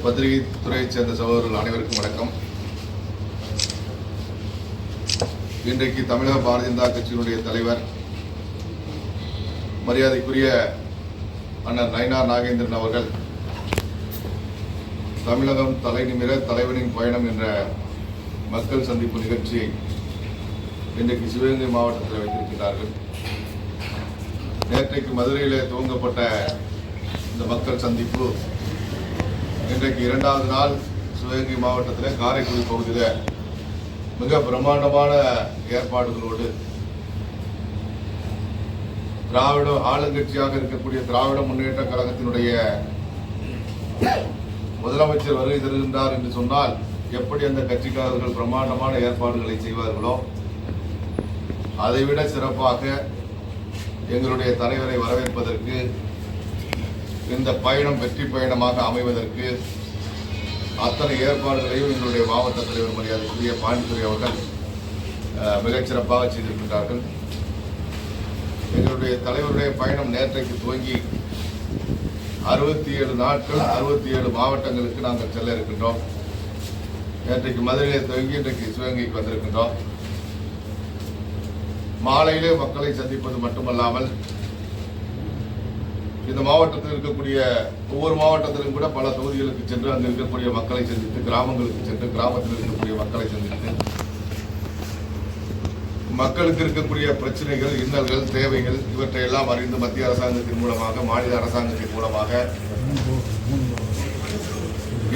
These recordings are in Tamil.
பத்திரிகை துறையைச் சேர்ந்த சகோதரர்கள் அனைவருக்கும் வணக்கம். இன்றைக்கு தமிழக பாரதிய ஜனதா கட்சியினுடைய தலைவர் மரியாதைக்குரிய அண்ணன் நயனார் நாகேந்திரன் அவர்கள் தமிழகம் தலை நிமிர தலைவனின் பயணம் என்ற மக்கள் சந்திப்பு நிகழ்ச்சியை இன்றைக்கு சிவகங்கை மாவட்டத்தில் வைத்திருக்கிறார்கள். நேற்றைக்கு மதுரையில் துவங்கப்பட்ட இந்த மக்கள் சந்திப்பு இன்றைக்கு இரண்டாவது நாள் சிவகங்கை மாவட்டத்தில் காரைக்குடி பகுதியில் மிக பிரம்மாண்டமான ஏற்பாடுகளோடு திராவிட ஆளுங்கட்சியாக இருக்கக்கூடிய திராவிட முன்னேற்ற கழகத்தினுடைய முதலமைச்சர் வருகை தருகின்றார் என்று சொன்னால் எப்படி அந்த கட்சிக்காரர்கள் பிரம்மாண்டமான ஏற்பாடுகளை செய்வார்களோ அதைவிட சிறப்பாக எங்களுடைய தலைவரை வரவேற்பதற்கு இந்த பயணம் வெற்றி பயணமாக அமைவதற்கு அத்தனை ஏற்பாடுகளையும் எங்களுடைய மாவட்ட தலைவர் மரியாதைக்குரிய பாண்டித்துறை அவர்கள் மிகச்சிறப்பாக செய்திருக்கிறார்கள் சிறப்பாக செய்திருக்கின்றார்கள். எங்களுடைய தலைவருடைய பயணம் நேற்றைக்கு துவங்கி அறுபத்தி ஏழு நாட்கள் அறுபத்தி ஏழு மாவட்டங்களுக்கு நாங்கள் செல்ல இருக்கின்றோம். நேற்றைக்கு மதுரையிலே துவங்கி இன்றைக்கு சிவகங்கைக்கு வந்திருக்கின்றோம். மாலையிலே மக்களை சந்திப்பது மட்டுமல்லாமல் இந்த மாவட்டத்தில் இருக்கக்கூடிய ஒவ்வொரு மாவட்டத்திலும் கூட பல தொகுதிகளுக்கு சென்று அங்கே இருக்கக்கூடிய மக்களை சந்தித்து கிராமங்களுக்கு சென்று கிராமத்தில் இருக்கக்கூடிய மக்களை சந்தித்து மக்களுக்கு இருக்கக்கூடிய பிரச்சனைகள் இன்னல்கள் தேவைகள் இவற்றை எல்லாம் அறிந்து மத்திய அரசாங்கத்தின் மூலமாக மாநில அரசாங்கத்தின் மூலமாக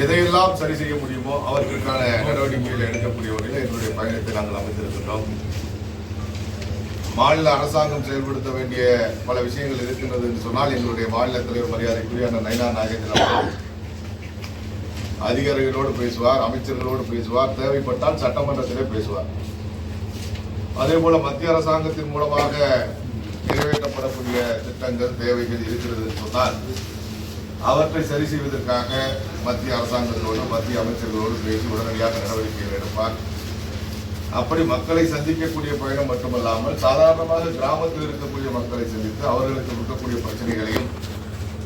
எதையெல்லாம் சரி செய்ய முடியுமோ அவர்களுக்கான நடவடிக்கைகளை எடுக்கக்கூடிய வகையில் எங்களுடைய பயணத்தை நாங்கள் அமைத்திருக்கின்றோம். மாநில அரசாங்கம் செயல்படுத்த வேண்டிய பல விஷயங்கள் இருக்கின்றது என்று சொன்னால் எங்களுடைய மாநில தலைவர் மரியாதைக்குரிய அண்ணன் நைனா நாகேந்திரன் அவர்கள் அதிகாரிகளோடு பேசுவார் அமைச்சர்களோடு பேசுவார் தேவைப்பட்டால் சட்டமன்றத்திலே பேசுவார். அதே போல மத்திய அரசாங்கத்தின் மூலமாக நிறைவேற்றப்படக்கூடிய திட்டங்கள் தேவைகள் இருக்கிறது என்று சொன்னால் அவற்றை சரி செய்வதற்காக மத்திய அரசாங்கத்தோடு மத்திய அமைச்சர்களோடு பேசி உடனடியாக நடவடிக்கைகள் எடுப்பார். அப்படி மக்களை சந்திக்கக்கூடிய பயணம் மட்டுமல்லாமல் சாதாரணமாக கிராமத்தில் இருக்கக்கூடிய மக்களை சந்தித்து அவர்களுக்கு இருக்கக்கூடிய பிரச்சனைகளையும்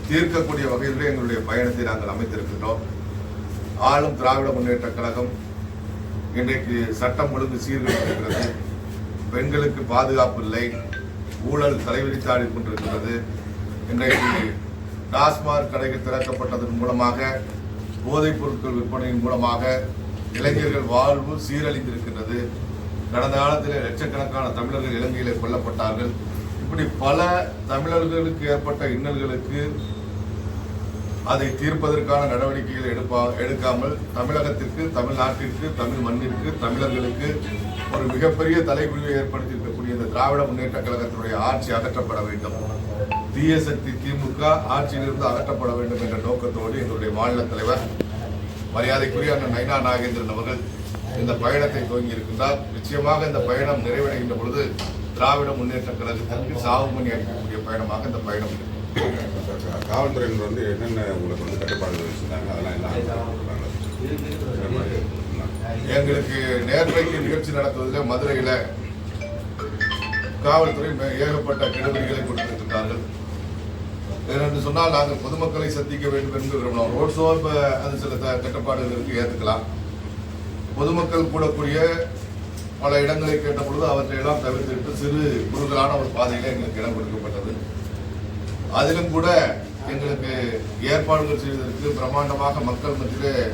தீர்க்கக்கூடிய வகையிலே எங்களுடைய பயணத்தை நாங்கள் அமைத்திருக்கின்றோம். ஆளும் திராவிட முன்னேற்ற கழகம் இன்றைக்கு சட்டம் ஒழுங்கு சீர்கழிக்கிறது பெண்களுக்கு பாதுகாப்பு இல்லை. ஊழல் தலைவிரித்தாடி கொண்டிருக்கிறது. இன்றைக்கு டாஸ்மாக் கடைகள் திறக்கப்பட்டதன் மூலமாக போதைப் பொருட்கள் விற்பனையின் மூலமாக இளைஞர்கள் வாழ்வு சீரழிந்திருக்கின்றது. கடந்த காலத்தில் லட்சக்கணக்கான தமிழர்கள் இலங்கையிலே கொல்லப்பட்டார்கள். இப்படி பல தமிழர்களுக்கு ஏற்பட்ட இன்னல்களுக்கு அதை தீர்ப்பதற்கான நடவடிக்கைகள் எடுப்பா எடுக்காமல் தமிழகத்திற்கு தமிழ்நாட்டிற்கு தமிழ் மண்ணிற்கு தமிழர்களுக்கு ஒரு மிகப்பெரிய தலைகுறிவை ஏற்படுத்தியிருக்கக்கூடிய இந்த திராவிட முன்னேற்ற கழகத்தினுடைய ஆட்சி அகற்றப்பட வேண்டும். தீய சக்தி திமுக ஆட்சியிலிருந்து அகற்றப்பட வேண்டும் என்ற நோக்கத்தோடு எங்களுடைய மாநில தலைவர் மரியாதைக்குரிய அண்ணன் நைனா நாகேந்திரன் அவர்கள் இந்த பயணத்தை துவங்கி இருக்கின்றார். நிச்சயமாக இந்த பயணம் நிறைவடைகின்ற பொழுது திராவிட முன்னேற்ற கழகத்திற்கு சாவுமணி அளிக்கக்கூடிய பயணமாக இந்த பயணம் இருக்கும். காவல்துறையினர் வந்து என்னென்ன உங்களுக்கு வந்து கட்டுப்பாடுகள் வச்சிருந்தாங்க அதெல்லாம் எல்லாம். எங்களுக்கு நேர்மைக்கு நிகழ்ச்சி நடத்துவதில் மதுரையில் காவல்துறை ஏகப்பட்ட கெடுபிடிகளை கொடுத்திருக்கிறார்கள் ஏனென்று சொன்னால் நாங்கள் பொதுமக்களை சந்திக்க வேண்டும் என்று விரும்பினோம். ரோட் ஷோ இப்போ அது சில த- கட்டுப்பாடுகளுக்கு ஏற்றுக்கலாம் பொதுமக்கள் கூடக்கூடிய பல இடங்களை கேட்ட பொழுது அவற்றை எல்லாம் தவிர்த்துவிட்டு சிறு குறுகலான ஒரு பாதையில் எங்களுக்கு இடம் கொடுக்கப்பட்டது. அதிலும் கூட எங்களுக்கு ஏற்பாடுகள் செய்வதற்கு பிரம்மாண்டமாக மக்கள் மத்தியிலே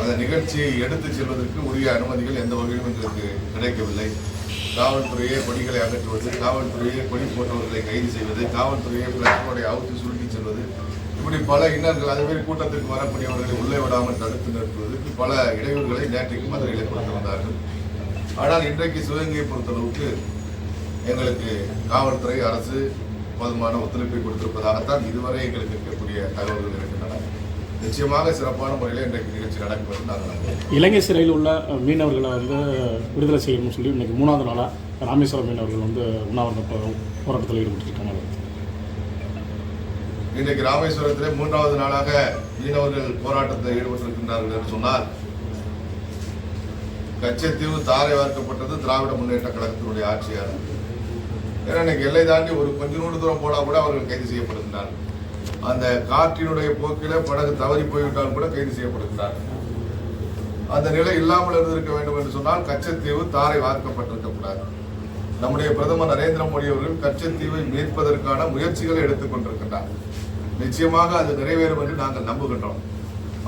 அந்த நிகழ்ச்சியை எடுத்துச் செல்வதற்கு உரிய அனுமதிகள் எந்த வகையிலும் எங்களுக்கு கிடைக்கவில்லை. காவல்துறையே பணிகளை அகற்றுவது காவல்துறையே பணி போட்டவர்களை கைது செய்வது காவல்துறையே பிளாஸ்டோடைய அவுத்து சுருட்டி செல்வது. இப்படி பல இன்னல்கள் அதுமாரி கூட்டத்திற்கு வரக்கூடியவர்களை உள்ளே விடாமல் தடுத்து நிறுத்துவதற்கு பல இடையூறுகளை நேற்றைக்கு மதுரையில் கொடுத்து வந்தார்கள். ஆனால் இன்றைக்கு சிவகங்கையை பொறுத்தளவுக்கு எங்களுக்கு காவல்துறை அரசு போதுமான ஒத்துழைப்பை கொடுத்திருப்பதாகத்தான் இதுவரை எங்களுக்கு இருக்கக்கூடிய தகவல்கள் இருக்கிறது நிச்சயமாக சிறப்பான முறையில் இன்றைக்கு நிகழ்ச்சி நடக்கும் நாங்கள் இலங்கை சிறையில் உள்ள மீனவர்களை வந்து விடுதலை செய்யணும்னு சொல்லி இன்னைக்கு மூணாவது நாளாக ராமேஸ்வரம் மீனவர்கள் வந்து உண்ணாவிரத போராட்டத்தில் ஈடுபட்டிருக்காங்க. இன்றைக்கு ராமேஸ்வரத்திலே மூன்றாவது நாளாக மீனவர்கள் போராட்டத்தில் ஈடுபட்டிருக்கின்றார்கள் என்று சொன்னால் கச்சத்தீவு தாரை வார்க்கப்பட்டது திராவிட முன்னேற்ற கழகத்தினுடைய ஆட்சியாளர். ஏன்னா இன்னைக்கு எல்லை தாண்டி ஒரு கொஞ்ச நூறு தூரம் போனா கூட அவர்கள் கைது செய்யப்படுகின்றார்கள். அந்த காற்றினுடைய போக்கில படகு தவறி போய்விட்டால் கூட கைது செய்யப்படுகிறார். அந்த நிலை இல்லாமல் இருந்திருக்க வேண்டும் என்று சொன்னால் கச்சத்தீவு தாரை வார்க்கப்பட்டிருக்கக்கூடாது. நம்முடைய பிரதமர் நரேந்திர மோடி அவர்கள் கச்சத்தீவை மீட்பதற்கான முயற்சிகளை எடுத்துக்கொண்டிருக்கின்றார் நிச்சயமாக அது நிறைவேறும் என்று நாங்கள் நம்புகின்றோம்.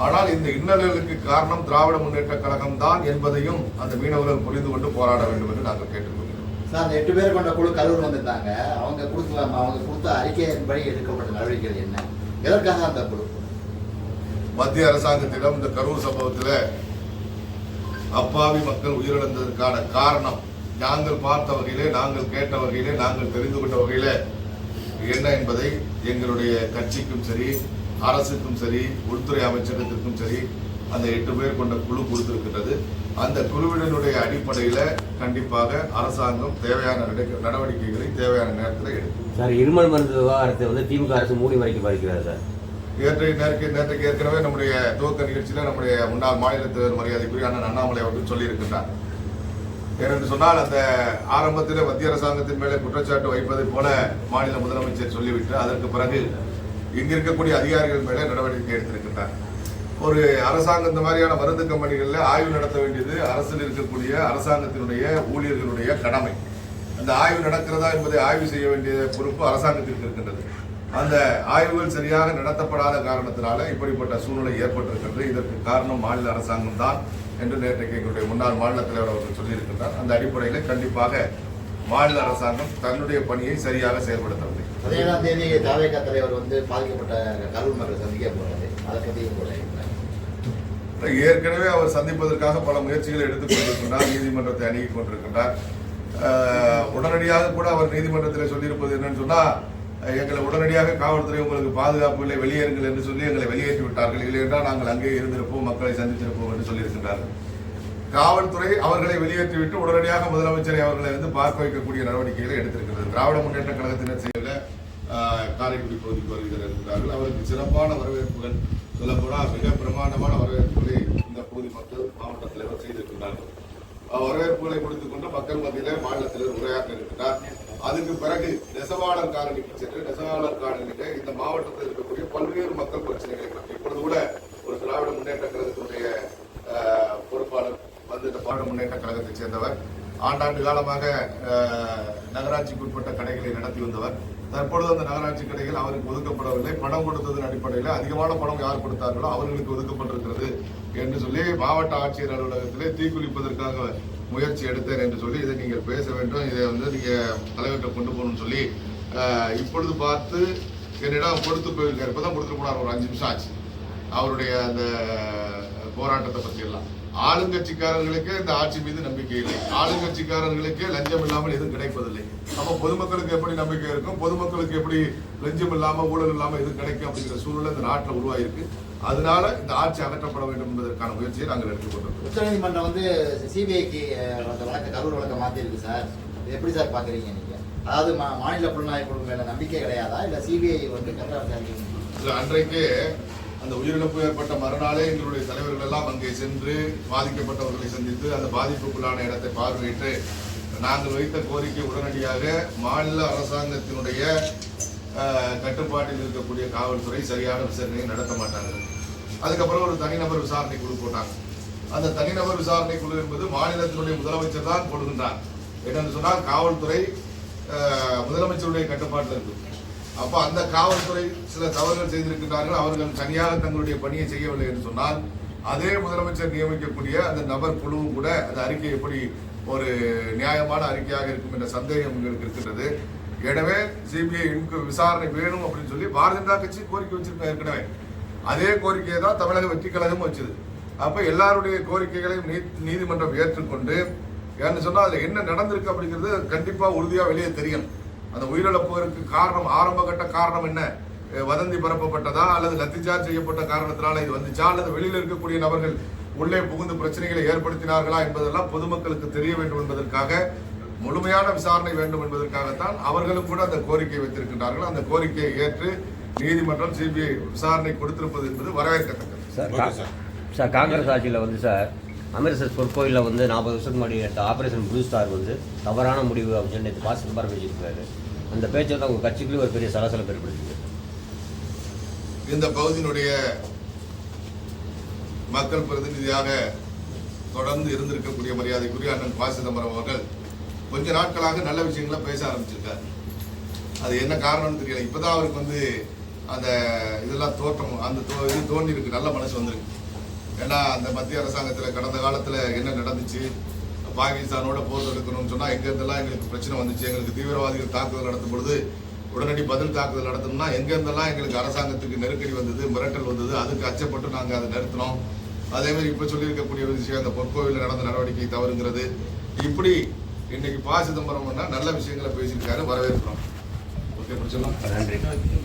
ஆனால் இந்த இன்னல்களுக்கு காரணம் திராவிட முன்னேற்ற கழகம் தான் என்பதையும் அந்த மீனவர்கள் புரிந்து கொண்டு போராட வேண்டும் என்று நாங்கள் கேட்டுக்கொள்கிறோம். சார் அந்த எட்டு பேர் கொண்ட குழு கரூர் வந்திருந்தாங்க. அவங்க கொடுக்கலாம்? அவங்க கொடுத்த அறிக்கையின்படி எடுக்கப்பட்ட நடவடிக்கைகள் என்ன? எதற்காக அந்த குழு? மத்திய அரசாங்கத்திடம் இந்த கரூர் சம்பவத்தில் அப்பாவி மக்கள் உயிரிழந்ததற்கான காரணம் நாங்கள் பார்த்த வகையிலே நாங்கள் கேட்ட வகையிலே நாங்கள் தெரிந்து கொண்ட வகையிலே என்ன என்பதை எங்களுடைய கட்சிக்கும் சரி அரசுக்கும் சரி உள்துறை அமைச்சகத்திற்கும் சரி அந்த எட்டு பேர் கொண்ட குழு கொடுத்திருக்கின்றது. அந்த குழுவினுடைய அடிப்படையில் கண்டிப்பாக அரசாங்கம் தேவையான நடவடிக்கைகளை தேவையான நேரத்தில் எடுக்கும். சார் இருமல் மருந்து விவகாரத்தை வந்து திமுக அரசு மூடி மறைக்க பார்க்கிறார் சார். நேற்றைய நேருக்கு நேற்றைக்கு ஏற்கனவே நம்முடைய துவக்க நிகழ்ச்சியில நம்முடைய முன்னாள் மாநில தலைவர் மரியாதைக்குரிய அண்ணன் அண்ணாமலை அவர்கள் சொல்லியிருக்கின்றார். ஏனென்று சொன்னால் அந்த ஆரம்பத்தில் மத்திய அரசாங்கத்தின் மேலே குற்றச்சாட்டு வைப்பதை போல மாநில முதலமைச்சர் சொல்லிவிட்டு அதற்கு பிறகு இங்க இருக்கக்கூடிய அதிகாரிகள் மேலே நடவடிக்கை எடுத்திருக்கின்றார். ஒரு அரசாங்கம் இந்த மாதிரியான மருந்து கம்பெனிகளில் ஆய்வு நடத்த வேண்டியது அரசில் இருக்கக்கூடிய அரசாங்கத்தினுடைய ஊழியர்களுடைய கடமை. அந்த ஆய்வு நடக்கிறதா என்பதை ஆய்வு செய்ய வேண்டிய பொறுப்பு அரசாங்கத்திற்கு இருக்கின்றது. அந்த ஆய்வுகள் சரியாக நடத்தப்படாத காரணத்தினால இப்படிப்பட்ட சூழ்நிலை ஏற்பட்டிருக்கிறது இதற்கு காரணம் மாநில அரசாங்கம் தான் என்று நேற்றைக்கு எங்களுடைய முன்னாள் மாநில தலைவர் அவர்கள் சொல்லியிருக்கின்றார். அந்த அடிப்படையில் கண்டிப்பாக மாநில அரசாங்கம் தன்னுடைய பணியை சரியாக செயல்படுத்தவில்லை பதினேழாம் தேதி தாவேகா தலைவர் வந்து பாதிக்கப்பட்ட கரூர் மக்களை சந்திக்க போறாரு. அதை பற்றியும் கூட ஏற்கனவே அவர் சந்திப்பதற்காக பல முயற்சிகளை எடுத்துக் கொண்டிருக்கின்றார் நீதிமன்றத்தை அணுகி கொண்டிருக்கின்றார். உடனடியாக கூட அவர் நீதிமன்றத்தில் சொல்லியிருப்பது என்னன்னு சொன்னா எங்களை உடனடியாக காவல்துறை உங்களுக்கு பாதுகாப்பு இல்லை வெளியேறுங்கள் என்று சொல்லி எங்களை வெளியேற்றி விட்டார்கள் இல்லை என்றால் நாங்கள் அங்கே இருந்திருப்போம் மக்களை சந்தித்திருப்போம் என்று சொல்லியிருக்கின்றார்கள். காவல்துறை அவர்களை வெளியேற்றிவிட்டு உடனடியாக முதலமைச்சரை அவர்களை வந்து பார்க்க வைக்கக்கூடிய நடவடிக்கைகளை எடுத்திருக்கிறது. திராவிட முன்னேற்ற கழகத்தினர் செய்யல காரைக்குடி பகுதிக்கு வருகிறார் இருக்கிறார்கள் அவருக்கு சிறப்பான வரவேற்புகள் சொல்லப்போனால் மிக பிரமாண்டமான வரவேற்புகளை இந்த பகுதி மக்கள் மாவட்ட தலைவர் செய்திருக்கிறார்கள். வரவேற்புகளை கொடுத்துக் கொண்டு மக்கள் மத்தியில் மாநில தலைவர் உரையாற்ற இருக்கிறார். அதுக்கு பிறகு நெசவாளர் காலனிக்கு சென்று நெசவாளர் காலனிக்கு இந்த மாவட்டத்தில் இருக்கக்கூடிய பல்வேறு மக்கள் பிரச்சனைகளை பற்றி இப்பொழுது கூட ஒரு திராவிட முன்னேற்ற கழகத்தினுடைய வந்து இந்த முன்னேற்ற கழகத்தை சேர்ந்தவர். ஆண்டாண்டு காலமாக நகராட்சிக்கு உட்பட்ட கடைகளை நடத்தி வந்தவர். தற்பொழுது அந்த நகராட்சி கடைகள் அவருக்கு ஒதுக்கப்படவில்லை. பணம் கொடுத்ததன் அடிப்படையில் அதிகமான பணம் யார் கொடுத்தார்களோ அவர்களுக்கு ஒதுக்கப்பட்டிருக்கிறது என்று சொல்லி மாவட்ட ஆட்சியர் அலுவலகத்திலே தீக்குளிப்பதற்காக முயற்சி எடுத்தேன் என்று சொல்லி இதை நீங்கள் பேச வேண்டும். இதை வந்து நீங்கள் தலைவர்கிட்ட கொண்டு போகணும்னு சொல்லி இப்பொழுது பார்த்து என்னிடம் கொடுத்து போயிருக்காரு. இப்பதான் கொடுத்துட்டு போனார். ஒரு அஞ்சு நிமிஷம் ஆச்சு. அவருடைய அந்த போராட்டத்தை பத்தி எல்லாம் ஆளுங்கட்சிக்காரர்களுக்கே இந்த ஆட்சி மீது நம்பிக்கை இல்லை. ஆளுங்கட்சிக்காரர்களுக்கே லஞ்சம் இல்லாமல் எதுவும் கிடைப்பதில்லை. அப்ப பொதுமக்களுக்கு எப்படி நம்பிக்கை இருக்கும்? பொதுமக்களுக்கு எப்படி லஞ்சம் இல்லாம ஊழல் இல்லாம எதுவும் கிடைக்கும் அப்படிங்கிற சூழ்நிலை இந்த நாட்டில் உருவாயிருக்கு. அதனால இந்த ஆட்சி அகற்றப்பட வேண்டும் என்பதற்கான முயற்சியை நாங்கள் எடுத்துக்கொண்டிருக்கிறோம் உச்சநீதிமன்றம் வந்து சிபிஐக்கு அந்த வழக்கு கரூர் வழக்கை மாத்திருக்கு சார். எப்படி சார் பாக்குறீங்க நீங்க? அதாவது மாநில புலனாய்வு குழு மேல நம்பிக்கை கிடையாதா? இல்ல சிபிஐ வந்து கரெக்டாக இதுல அன்றைக்கு அந்த உயிரிழப்பு ஏற்பட்ட மறுநாளே எங்களுடைய தலைவர்கள் எல்லாம் அங்கே சென்று பாதிக்கப்பட்டவர்களை சந்தித்து அந்த பாதிப்புக்குள்ளான இடத்தை பார்வையிட்டு நாங்கள் வைத்த கோரிக்கை உடனடியாக மாநில அரசாங்கத்தினுடைய கட்டுப்பாட்டில் இருக்கக்கூடிய காவல்துறை சரியான விசாரணையை நடத்த மாட்டாங்க. அதுக்கப்புறம் ஒரு தனிநபர் விசாரணை குழு போட்டாங்க. அந்த தனிநபர் விசாரணை குழு என்பது மாநிலத்தினுடைய முதலமைச்சர் தான் போடுகின்றார். என்னென்னு சொன்னால் காவல்துறை முதலமைச்சருடைய கட்டுப்பாட்டில் இருக்குது அப்ப அந்த காவல்துறை சில தவறுகள் செய்திருக்கிறார்கள் அவர்கள் சரியாக தங்களுடைய பணியை செய்யவில்லை என்று சொன்னால் அதே முதலமைச்சர் நியமிக்கக்கூடிய அந்த நபர் குழுவும் கூட அந்த அறிக்கை எப்படி ஒரு நியாயமான அறிக்கையாக இருக்கும் என்ற சந்தேகம் எங்களுக்கு இருக்கின்றது. எனவே சிபிஐ விசாரணை வேணும் அப்படின்னு சொல்லி பாரதிய ஜனதா கட்சி கோரிக்கை வச்சிருக்காங்க ஏற்கனவே. அதே கோரிக்கையை தான் தமிழக வெற்றி கழகமும் வச்சது. அப்ப எல்லாருடைய கோரிக்கைகளையும் நீ- நீதிமன்றம் ஏற்றுக்கொண்டு ஏன்னு சொன்னால் அதுல என்ன நடந்திருக்கு அப்படிங்கிறது கண்டிப்பா உறுதியா வெளியே தெரியும் அந்த உயிரிழப்புகளுக்கு காரணம் ஆரம்ப கட்ட காரணம் என்ன? வதந்தி பரப்பப்பட்டதா? அல்லது லத்திச்சார்ஜ் செய்யப்பட்ட காரணத்தினால இது வந்துச்சா? அல்லது வெளியில் இருக்கக்கூடிய நபர்கள் உள்ளே புகுந்து பிரச்சனைகளை ஏற்படுத்தினார்களா என்பதெல்லாம் பொதுமக்களுக்கு தெரிய வேண்டும் என்பதற்காக முழுமையான விசாரணை வேண்டும் என்பதற்காகத்தான் அவர்களும் கூட அந்த கோரிக்கை வைத்திருக்கின்றார்கள். அந்த கோரிக்கையை ஏற்று நீதிமன்றம் சிபிஐ விசாரணை கொடுத்திருப்பது என்பது வரவேற்கத்தக்கது. சார். சார் காங்கிரஸ் ஆட்சியில் வந்து சார் அமிர்தசர் பொற்கோயிலில் வந்து நாற்பது வருஷத்துக்கு முன்னாடி எடுத்த ஆப்ரேஷன் ப்ளூ ஸ்டார் வந்து தவறான முடிவு அப்படின்னு சொல்லி நேற்று பாஸ் பேசியிருக்காரு. அந்த பேச்சு வந்து அவங்க கட்சிக்குள்ளே ஒரு பெரிய சலசலப்பு ஏற்படுத்துது இந்த பகுதியினுடைய மக்கள் பிரதிநிதியாக தொடர்ந்து இருந்திருக்கக்கூடிய மரியாதைக்குரிய அண்ணன் பா. சிதம்பரம் அவர்கள் கொஞ்ச நாட்களாக நல்ல விஷயங்களை பேச ஆரம்பிச்சிருக்கார். அது என்ன காரணம்னு தெரியல. இப்போதான் அவருக்கு வந்து அந்த இதெல்லாம் தோற்றம் அந்த தோ- இது தோண்டி இருக்கு நல்ல மனசு வந்திருக்கு. ஏன்னா அந்த மத்திய அரசாங்கத்தில் கடந்த காலத்தில் என்ன நடந்துச்சு? பாகிஸ்தானோட போர் தொடுக்கணும்னு சொன்னால் எங்கேருந்தெல்லாம் எங்களுக்கு பிரச்சனை வந்துச்சு. எங்களுக்கு தீவிரவாதிகள் தாக்குதல் நடத்தும் பொழுது உடனடி பதில் தாக்குதல் நடத்தணும்னா எங்கேருந்தெல்லாம் எங்களுக்கு அரசாங்கத்துக்கு நெருக்கடி வந்தது மிரட்டல் வந்தது. அதுக்கு அச்சப்பட்டு நாங்கள் அதை நிறுத்தினோம். அதே மாதிரி இப்போ சொல்லியிருக்கக்கூடிய ஒரு விஷயம் அந்த பொற்கோவிலில் நடந்த நடவடிக்கை தவறுங்கிறது. இப்படி இன்னைக்கு பா சிதம்பரம் நல்ல விஷயங்களை பேசியிருக்காரு வரவேற்கிறோம். ஓகே பிரச்சனை நன்றி.